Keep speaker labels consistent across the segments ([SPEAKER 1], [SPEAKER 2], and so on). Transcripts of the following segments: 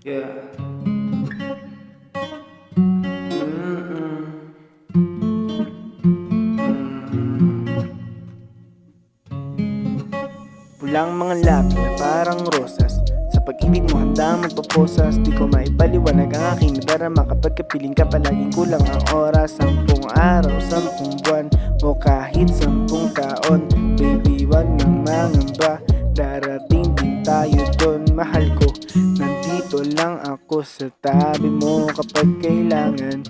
[SPEAKER 1] Yeah. Pulang mga labi na parang rosas. Sa pag-ibig mo handa magpaposas. Di ko maipaliwanag ang aking nadarama. Kapag ka palaging kulang ang oras. Sampung araw, sampung buwan O kahit sampung taon. Baby wag nang mangamba sa tabi mo Kapag kailangan.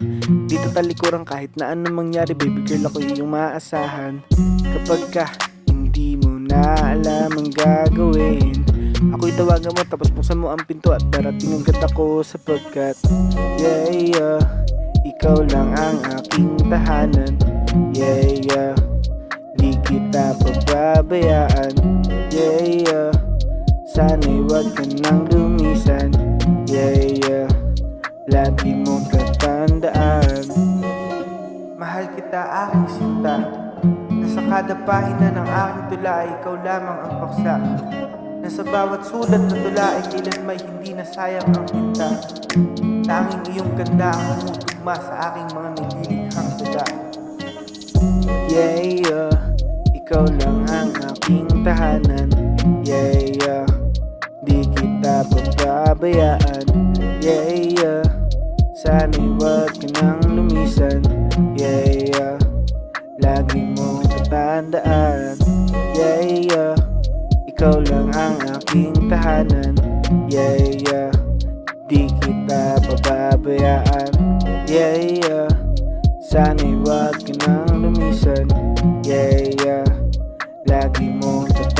[SPEAKER 1] Dito talikuran kahit na anong mangyari Baby girl ako iyong maasahan. Kapag ka hindi mo na alam ang gagawin Ako'y tawagan mo tapos buksan mo ang pinto At darating agad ako sapagkat Yeah, yeah Ikaw lang ang aking tahanan. Yeah, yeah Di kita pababayaan. Yeah, yeah Sana'y wag ka nang lumisan Kita aking sinta Nasa kada pahina ng aking tula ay ikaw lamang ang paksa Nasa bawat sulat na tula ay kailan may hindi nasayang ang tinta Tanging iyong ganda ang tumutugma sa aking mga nililikhang tula. Yeah, yeah Ikaw lang ang aking tahanan. Yeah, yeah Di kita pababayaan yeah Sana'y huwag ka nang lumisan. Yeah, yeah. Lagi mong tatandaan. Yeah, yeah. Ikaw lang ang aking tahanan. Yeah, yeah. Di kita pababayaan Yeah, yeah. Sana'y huwag ka nang lumisan. Yeah, yeah. Lagi mong tatandaan.